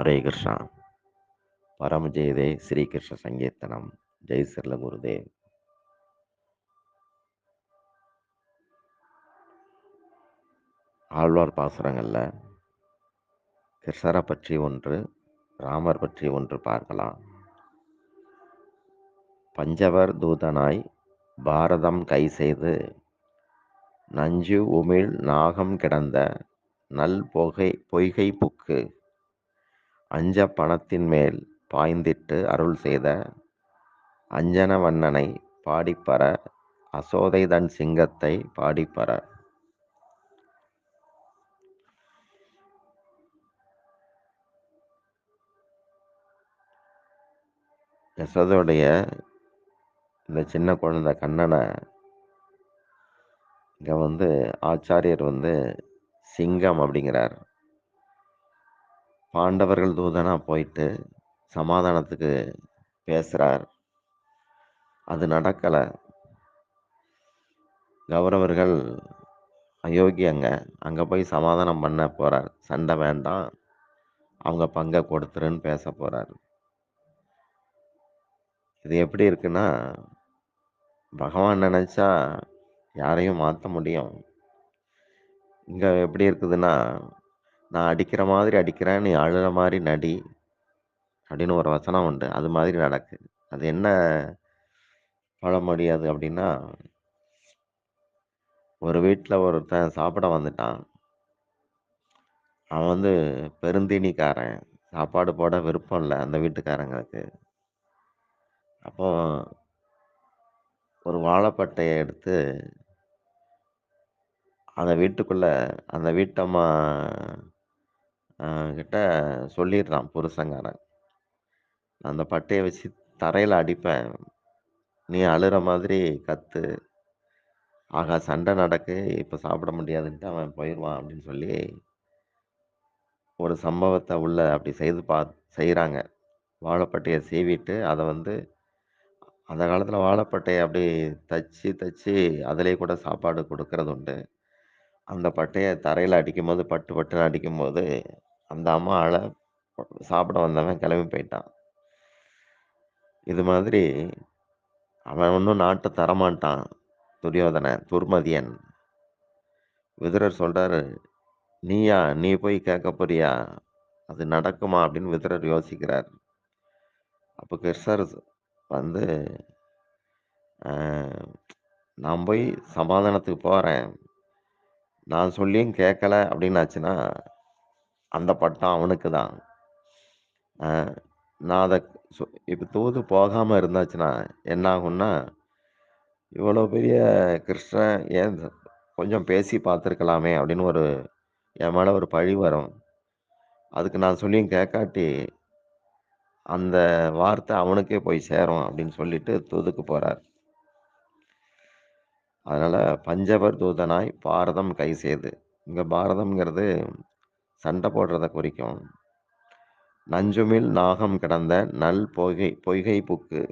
ஹரே கிருஷ்ணா. பரமஜெயதே ஸ்ரீகிருஷ்ண சங்கீர்த்தனம். ஜெய் சிர்ல குருதேவ். ஆழ்வார் பாசுரங்களில் கிருஷ்ணரை பற்றி ஒன்று ராமர் பற்றி ஒன்று பார்க்கலாம். பஞ்சவர் தூதனாய் பாரதம் கை செய்து நஞ்சு உமிழ் நாகம் கிடந்த நல் பொகை பொய்கை புக்கு அஞ்ச பணத்தின் மேல் பாய்ந்திட்டு அருள் செய்த அஞ்சன வண்ணனை பாடிப்பற அசோதை தன் சிங்கத்தை பாடிப்பற யசோதையுடைய இந்த சின்ன குழந்தை கண்ணனை இங்கே வந்து ஆச்சாரியர் வந்து சிங்கம் அப்படிங்கிறார். பாண்டவர்கள் தூதனாக போயிட்டு சமாதானத்துக்கு பேசுகிறார் அது நடக்கலை. கௌரவர்கள் அயோக்கியங்க அங்கே போய் சமாதானம் பண்ண போகிறார் சண்டை வேண்டாம். அவங்க பங்கை கொடுத்துருன்னு பேச போகிறார் இது எப்படி இருக்குன்னா பகவான் நினச்சா யாரையும் மாற்ற முடியும். இங்கே எப்படி இருக்குதுன்னா நான் அடிக்கிற மாதிரி அடிக்கிறேன் நீ அழுகிற மாதிரி நடி அப்படின்னு ஒரு வசனம் உண்டு. அது மாதிரி நடக்கு. அது என்ன பழமொழி அது அப்படின்னா ஒரு வீட்டில் ஒருத்தன் சாப்பிட வந்துட்டான். அவன் வந்து பெருந்தீனிக்காரன். சாப்பாடு போட விருப்பம் இல்லை அந்த வீட்டுக்காரங்களுக்கு. அப்போ ஒரு வாழைப்பட்டையை எடுத்து அந்த வீட்டுக்குள்ளே அந்த வீட்டம்மா கிட்ட சொல்லிடுறான் புருஷங்காரன். அந்த பட்டையை வச்சு தரையில் அடிப்பேன். நீ அழுகிற மாதிரி கத்து. ஆகா சண்டை நடக்கு. இப்போ சாப்பிட முடியாதுன்ட்டு அவன் போயிடுவான் அப்படின்னு சொல்லி ஒரு சம்பவத்தை உள்ள அப்படி செய்து பா செய்கிறாங்க வாழைப்பட்டையை சீவிட்டு அதை வந்து அந்த காலத்தில் வாழைப்பட்டையை அப்படி தச்சு தச்சு அதிலே கூட சாப்பாடு கொடுக்கறது உண்டு. அந்த பட்டையை தரையில் அடிக்கும்போது பட்டு பட்டுன்னு அடிக்கும்போது அந்த அம்மா சாப்பிட வந்தவன் கிளம்பி போயிட்டான். இது மாதிரி அவன் ஒன்றும் நாட்டை தரமாட்டான் துரியோதனை துர்மதியன். விதுரர் சொல்கிறாரு நீயா நீ போய் கேட்க போறியா? அது நடக்குமா? அப்படின்னு விதுரர் யோசிக்கிறார். அப்போ கிருஷ்ணர் வந்து நான் போய் சமாதானத்துக்கு போகிறேன் நான் சொல்லியும் கேட்கல அப்படின்னாச்சுன்னா அந்த பட்டம் அவனுக்கு தான். நான் அதை இப்போ தூது போகாமல் இருந்தாச்சுன்னா என்ன ஆகும்னா இவ்வளோ பெரிய கிருஷ்ணன் ஏன் கொஞ்சம் பேசி பார்த்துருக்கலாமே அப்படின்னு ஒரு என் மேலே ஒரு பழி வரும். அதுக்கு நான் சொல்லியும் கேட்காட்டி அந்த வார்த்தை அவனுக்கே போய் சேரும் அப்படின்னு சொல்லிட்டு தூதுக்கு போகிறார் அதனால் பஞ்சவர் தூதனாய் பாரதம் கை செய்து இங்கே பாரதம்ங்கிறது சண்டை போடுறத குறிக்கும். நஞ்சுமில் நாகம் கிடந்த நல் பொய்கை பொய்கை புக்கு.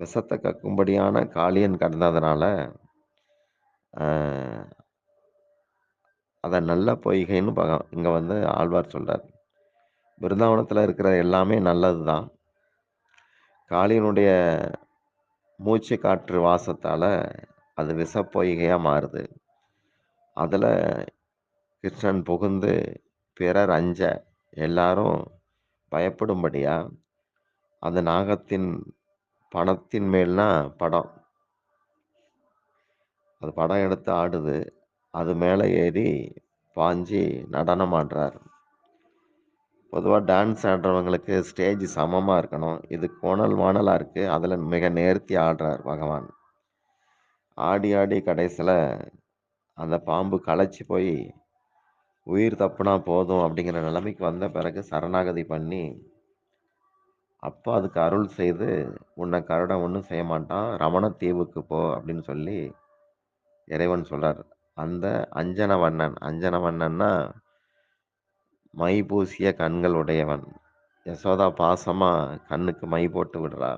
விஷத்தை கக்கும்படியான காளியன் கடந்ததுனால அதை நல்ல பொய்கைன்னு பக இங்கே வந்து ஆழ்வார் சொல்கிறார் பிருந்தாவனத்தில் இருக்கிற எல்லாமே நல்லது தான் காளியனுடைய மூச்சு காற்று வாசத்தால் அது விஷ பொய்கையாக மாறுது. அதில் கிருஷ்ணன் புகுந்து பிறர் அஞ்ச எல்லாரும் பயப்படும்படியா அந்த நாகத்தின் பணத்தின் மேல்னா படம். அது படம் எடுத்து ஆடுது. அது மேலே ஏறி பாஞ்சி நடனம் ஆடுறார் பொதுவாக டான்ஸ் ஆடுறவங்களுக்கு ஸ்டேஜ் சமமாக இருக்கணும். இது கோணல் வானலாக இருக்குது அதில் மிக நேர்த்தி ஆடுறார் பகவான். ஆடி ஆடி கடைசியில் அந்த பாம்பு களைச்சி போய் உயிர் தப்புனா போதும் அப்படிங்கிற நிலைமைக்கு வந்த பிறகு சரணாகதி பண்ணி அப்போ அதுக்கு அருள் செய்து உன்னை கருடம் ஒன்றும் செய்ய மாட்டான் ரமணத்தீவுக்கு போ அப்படின்னு சொல்லி இறைவன் சொல்கிறார் அந்த அஞ்சன வண்ணன் அஞ்சன வண்ணன்னா மை பூசிய கண்கள் உடையவன். யசோதா பாசமாக கண்ணுக்கு மை போட்டு விடுறா.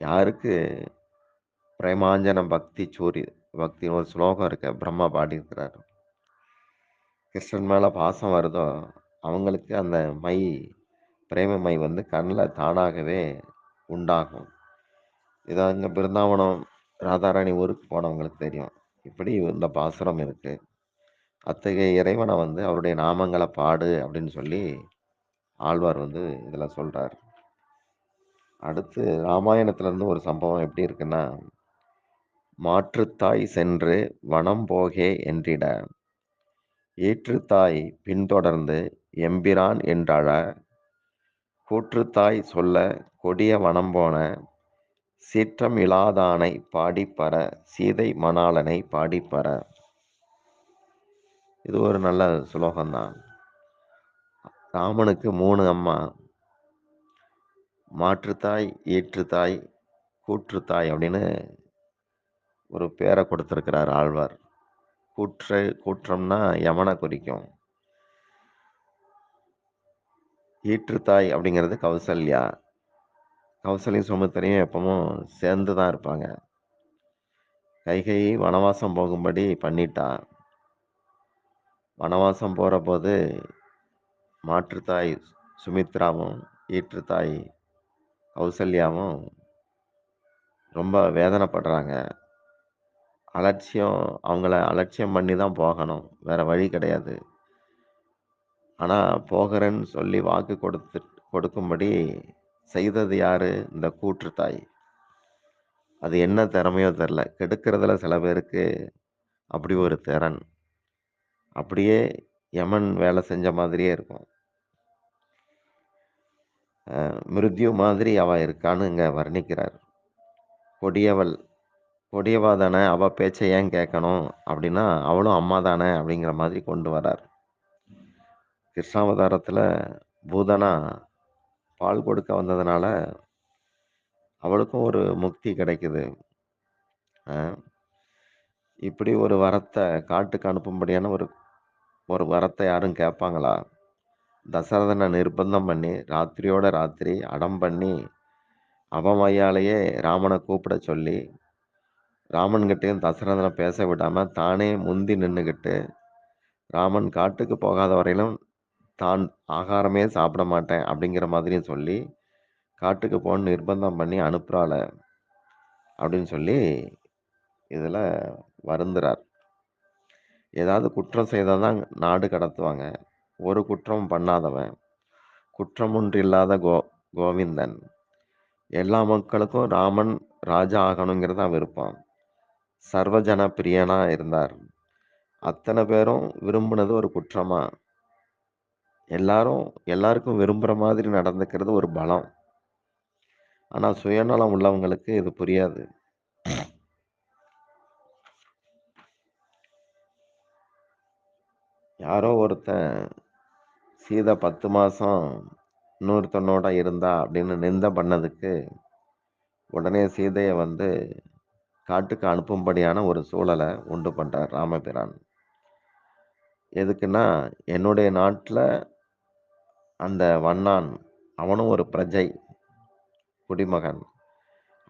யாருக்கு? பிரேமாஞ்சன பக்தி சூரிய பக்தி ஒரு ஸ்லோகம் இருக்கு பிரம்மா பாடியிருக்கிறார் கிருஷ்ணன் மேலே பாசம் வருதோ, அவங்களுக்கு அந்த மை பிரேம மை வந்து கண்ணில் தானாகவே உண்டாகும். இதை இங்கே பிருந்தாவனம், ராதாராணி ஊருக்கு போனவங்களுக்கு தெரியும். இப்படி இந்த பாசுரம் இருக்குது அத்தகைய இறைவனை வந்து அவருடைய நாமங்களை பாடு அப்படின்னு சொல்லி ஆழ்வார் வந்து இதில் சொல்கிறார் அடுத்து ராமாயணத்துலேருந்து ஒரு சம்பவம் எப்படி இருக்குன்னா, மாற்றுத்தாய் சென்று வனம் போகே என்றிட, ஈற்றுத்தாய் பின்தொடர்ந்து எம்பிரான் என்றழ, கூற்றுத்தாய் சொல்ல கொடிய வனம் போன, சீற்றம் இலாதானை பாடிப்பற சீதை மணாளனை பாடிப்பற. இது ஒரு நல்ல சுலோகம்தான் ராமனுக்கு மூணு அம்மா. மாற்றுத்தாய், ஈற்றுத்தாய், கூற்றுத்தாய் அப்படின்னு ஒரு பேரை கொடுத்துருக்கிறார் ஆழ்வார். கூற்று கூற்றம்னா யமனை குறிக்கும். ஈற்றுத்தாய் அப்படிங்கிறது கௌசல்யா. கௌசல்யும், சுமித்திரையும் எப்பவும் சேர்ந்து தான் இருப்பாங்க. கைகை வனவாசம் போகும்படி பண்ணிட்டா. வனவாசம் போகிறபோது மாற்றுத்தாய் சுமித்ராவும், ஈற்றுத்தாய் கௌசல்யாவும் ரொம்ப வேதனைப்படுறாங்க. அலட்சியம் அவங்கள அலட்சியம் பண்ணி தான் போகணும். வேறு வழி கிடையாது. ஆனால் போகிறேன்னு சொல்லி வாக்கு கொடுத்து கொடுக்கும்படி செய்தது யார் இந்த கூற்றுத்தாய். அது என்ன திறமையோ தெரில கெடுக்கிறதுல சில பேருக்கு அப்படி ஒரு திறன். அப்படியே யமன் வேலை செஞ்ச மாதிரியே இருக்கும். மிருத்யு மாதிரி அவள் இருக்கான்னு இங்கே வர்ணிக்கிறார். கொடியவள். கொடியவா தானே, அவள் பேச்சை ஏன் கேட்கணும்? அப்படின்னா, அவளும் அம்மா தானே அப்படிங்கிற மாதிரி கொண்டு வரார். கிருஷ்ணாவதாரத்தில் பூதனா பால் கொடுக்க வந்ததுனால, அவளுக்கும் ஒரு முக்தி கிடைக்குது. இப்படி ஒரு வரத்தை காட்டுக்கு அனுப்பும்படியான ஒரு ஒரு வரத்தை யாரும் கேட்பாங்களா? தசரதனை நிர்பந்தம் பண்ணி, ராத்திரியோட ராத்திரி அடம் பண்ணி, அவன் மையாலேயே ராமனை கூப்பிட சொல்லி, ராமன்கிட்டயும் தசரதனை பேச விடாம தானே முந்தி நின்றுக்கிட்டு ராமன் காட்டுக்கு போகாத வரையிலும் தான் ஆகாரமே சாப்பிட மாட்டேன் அப்படிங்கிற மாதிரியும் சொல்லி, காட்டுக்கு போன்னு நிர்பந்தம் பண்ணி அனுப்புறாள. அப்படின்னு சொல்லி இதில் வருந்துறார். ஏதாவது குற்றம் செய்தால் தான் நாடு கடத்துவாங்க. ஒரு குற்றமும் பண்ணாதவன். குற்றம் ஒன்று இல்லாத கோ கோவிந்தன். எல்லா மக்களுக்கும் ராமன் ராஜா ஆகணுங்கிறது தான் விருப்பம். சர்வஜன பிரியனா இருந்தார். அத்தனை பேரும் விரும்புனது ஒரு குற்றமா? எல்லாரும் எல்லாருக்கும் விரும்புற மாதிரி நடந்துக்கிறது ஒரு பலம். ஆனா சுயநலம் உள்ளவங்களுக்கு இது புரியாது. யாரோ ஒருத்தன் சீதை 10 மாசம் இன்னொருத்தனோட இருந்தா அப்படின்னு நிந்த பண்ணதுக்கு, உடனே சீதையை வந்து காட்டுக்கு அனுப்பும்படியான ஒரு சூழலை உண்டு பண்ணுறார் ராமபிரான். எதுக்குன்னா, என்னுடைய நாட்டில் அந்த வண்ணான், அவனும் ஒரு பிரஜை. குடிமகன்.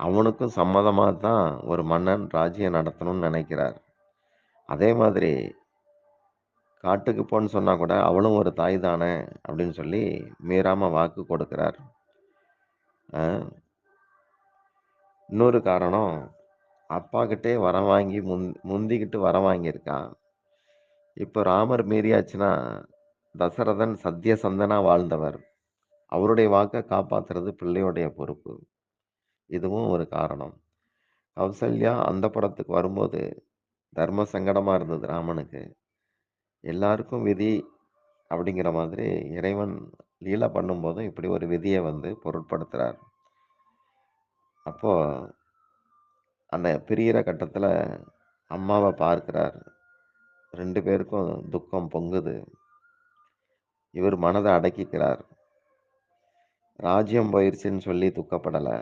அவனுக்கும் சம்மதமாக தான் ஒரு மன்னன் ராஜ்யம் நடத்தணும்னு நினைக்கிறார். அதே மாதிரி காட்டுக்கு போன்னு சொன்னால் கூட, அவளும் ஒரு தாய் தானே அப்படின்னு சொல்லி மீறாமல் வாக்கு கொடுக்கிறார். இன்னொரு காரணம், அப்பாகிட்டயே வரம் வாங்கி முந் முந்திக்கிட்டு வரம் வாங்கியிருக்கான். இப்போ ராமர் மீறியாச்சுன்னா, தசரதன் சத்தியசந்தனாக வாழ்ந்தவர். அவருடைய வாக்கை காப்பாத்துறது பிள்ளையுடைய பொறுப்பு. இதுவும் ஒரு காரணம். கௌசல்யா அந்த படத்துக்கு வரும்போது, தர்ம சங்கடமாக இருந்தது ராமனுக்கு. எல்லாருக்கும் விதி அப்படிங்கிற மாதிரி இறைவன் லீலா பண்ணும்போதும் இப்படி ஒரு விதியை வந்து பொருட்படுத்துகிறார் அப்போது அந்த பிரியிற கட்டத்தில் அம்மாவை பார்க்கிறார். ரெண்டு பேருக்கும் துக்கம் பொங்குது. இவர் மனதை அடக்கிக்கிறார். ராஜ்யம் போயிடுச்சுன்னு சொல்லி துக்கப்படலை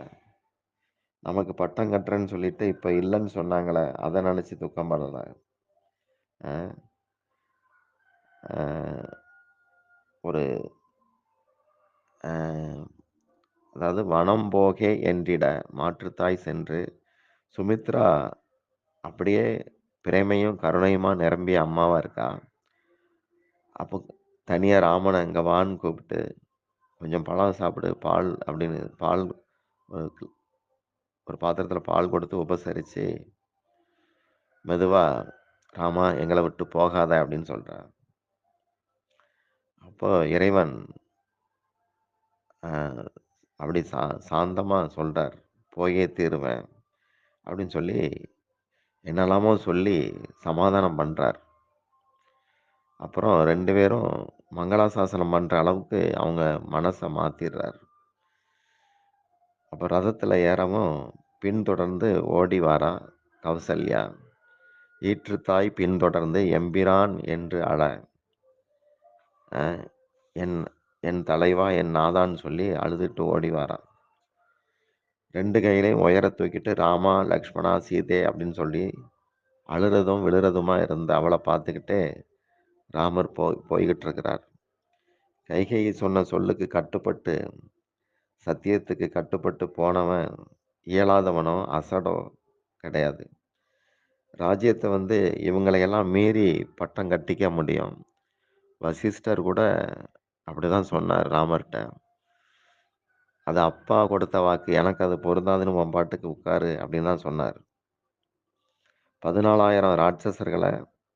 நமக்கு பட்டம் கட்டுறேன்னு சொல்லிட்டு இப்போ இல்லைன்னு சொன்னாங்களே, அதை நினச்சி துக்கம் படலை ஒரு அதாவது வனம் போகே என்றிட மாற்றுத்தாய் சென்று, சுமித்ரா அப்படியே பிரேமையும், கருணையுமா நிரம்பிய அம்மாவா இருக்கா. அப்போ தனியாக ராமனை அங்கே வான்னு" கூப்பிட்டு, "கொஞ்சம் பழம் சாப்பிடு, பால்" அப்படின்னு பால் ஒரு பாத்திரத்தில் பால் கொடுத்து உபசரித்து மெதுவாக "ராமா எங்களை விட்டு போகாத" அப்படின்னு சொல்கிறான் அப்போ இறைவன் அப்படி சா சாந்தமாக சொல்கிறார் "போயே தீருவேன்" அப்படின்னு சொல்லி, என்னெல்லாமோ சொல்லி சமாதானம் பண்ணுறார் அப்புறம் ரெண்டு பேரும் மங்களாசாசனம் பண்ணுற அளவுக்கு அவங்க மனசை மாற்றிடுறார் அப்போ ரதத்தில் ஏறவும், பின்தொடர்ந்து ஓடி வாரா கௌசல்யா. தாய் பின்தொடர்ந்து எம்பிரான் என்று அழ. என் என் தலைவா, என் நாதான்னு சொல்லி அழுதுட்டு ஓடி வாரா. ரெண்டு கையிலையும் உயர தூக்கிட்டு ராமா, லக்ஷ்மணா, சீதே அப்படின்னு சொல்லி அழுறதும், விழுறதுமா இருந்த அவளை பார்த்துக்கிட்டே ராமர் போய் போய்கிட்டு இருக்கிறார். கைகையை சொன்ன சொல்லுக்கு கட்டுப்பட்டு, சத்தியத்துக்கு கட்டுப்பட்டு போனவன் இயலாதவனோ, அசடோ கிடையாது. ராஜ்யத்தை வந்து இவங்களையெல்லாம் மீறி பட்டம் கட்டிக்க முடியும். வசிஷ்டர் கூட அப்படிதான் சொன்னார் ராமர்கிட்ட "அது அப்பா கொடுத்த வாக்கு. எனக்கு அது பொருந்தாதுன்னு உன் பாட்டுக்கு உட்காரு" அப்படின்னு தான் சொன்னார். பதினாலாயிரம் ராட்சசர்களை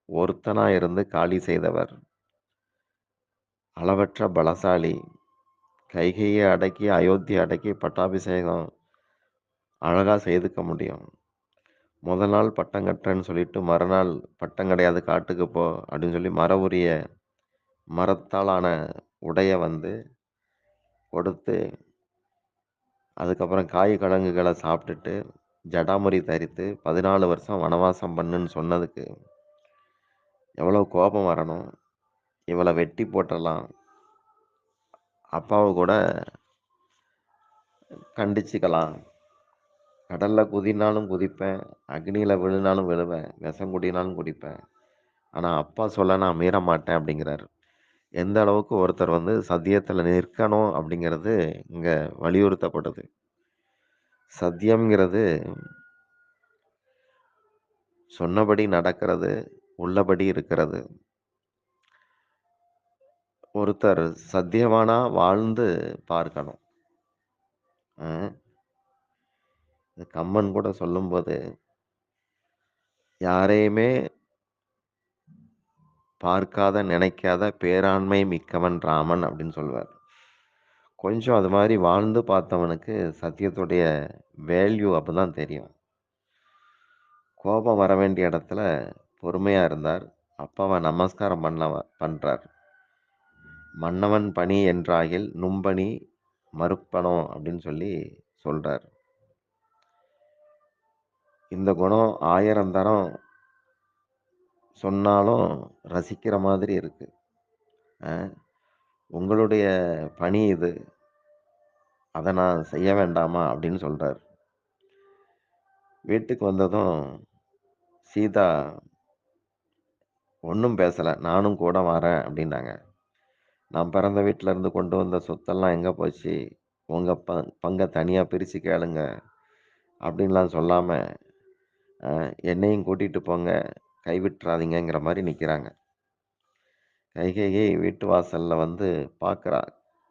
ஒருத்தனா இருந்து காலி செய்தவர். அளவற்ற பலசாலி. கைகையை அடக்கி, அயோத்தி அடக்கி பட்டாபிஷேகம் அழகாக செய்துக்க முடியும். முதல் நாள் பட்டம் கட்டுறேன்னு சொல்லிட்டு, மறுநாள் "பட்டம் கிடையாது காட்டுக்கு போ" அப்படின்னு சொல்லி மர உரிய மரத்தாலான உடைய வந்து கொடுத்து, அதுக்கப்புறம் காய் கிழங்குகளை சாப்பிட்டுட்டு, ஜடாமுறி தரித்து 14 வருஷம் வனவாசம் பண்ணுன்னு சொன்னதுக்கு, எவ்வளோ கோபம் வரணும். இவளை வெட்டி போட்டலாம் அப்பாவை கூட கண்டிச்சுக்கலாம். கடலில் குதினாலும் குதிப்பேன். அக்னியில் விழுனாலும் விழுவேன். விஷம் குடினாலும் குடிப்பேன். ஆனால் அப்பா சொல்ல நான் மீற மாட்டேன் அப்படிங்கிறாரு. எந்த அளவுக்கு ஒருத்தர் வந்து சத்தியத்தில் நிற்கணும் அப்படிங்கிறது இங்கே வலியுறுத்தப்படுது. சத்தியம்ங்கிறது சொன்னபடி நடக்கிறது, உள்ளபடி இருக்கிறது. ஒருத்தர் சத்தியமானா வாழ்ந்து பார்க்கணும். கம்மன் கூட சொல்லும்போது யாரையுமே பார்க்காத, நினைக்காத பேராண்மை மிக்கவன் ராமன் அப்படின்னு சொல்லுவார். கொஞ்சம் அது மாதிரி வாழ்ந்து பார்த்தவனுக்கு சத்தியத்துடைய வேல்யூ அப்பதான் தெரியும். கோபம் வர வேண்டிய இடத்துல பொறுமையாக இருந்தார். அப்பாவ நமஸ்காரம் பண்ணவ பண்ணுறார் "மன்னவன் பணி என்றாகில் நும்பணி மறுப்பணம் அப்படின்னு சொல்லி சொல்கிறார் இந்த குணம் ஆயிரம் தரம் சொன்னாலும் ரசிக்கிற மாதிரி இருக்குது "உங்களுடைய பணி இது. அதை நான் செய்ய வேண்டாமா?" அப்படின்னு சொல்கிறார் வீட்டுக்கு வந்ததும் சீதா ஒன்றும் பேசலை "நானும் கூட வரேன்" அப்படின்னாங்க. "நான் பிறந்த வீட்டிலேருந்து இருந்து கொண்டு வந்த சொத்தெல்லாம் எங்கே போச்சு? உங்கள் ப பங்கை தனியாக பிரித்து கேளுங்க" அப்படின்லாம் சொல்லாமல் "என்னையும் கூட்டிகிட்டு போங்க. கைவிட்டுறாதீங்கிற மாதிரி நிற்கிறாங்க கைகேயி வீட்டு வாசலில் வந்து பார்க்குறா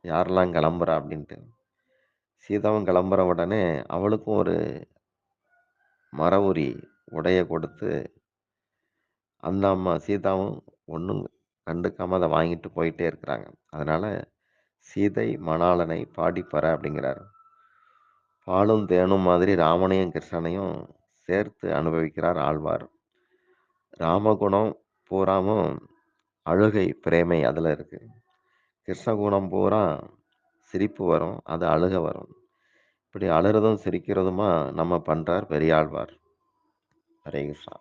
யாரெல்லாம் கிளம்புறா அப்படின்ட்டு. சீதாவும் கிளம்புற உடனே அவளுக்கும் ஒரு மர உரி உடையை கொடுத்து, அந்த அம்மா சீதாவும் ஒன்றும் கண்டுக்காமல் அதை வாங்கிட்டு போயிட்டே இருக்கிறாங்க. அதனால் "சீதை மணாளனை பாடிப்பற அப்படிங்கிறார் அப்படிங்கிறாரு. பாலும் தேனும் மாதிரி ராமனையும், கிருஷ்ணனையும் சேர்த்து அனுபவிக்கிறார் ஆழ்வார். ராமகுணம் பூராவும் அழுகை, பிரேமை அதில் இருக்குது கிருஷ்ணகுணம் பூரா சிரிப்பு வரும். அது அழுக வரும். இப்படி அழுறதும், சிரிக்கிறதுமா நம்ம பண்ணுறார் பெரியாழ்வார். ஹரே கிருஷ்ணா.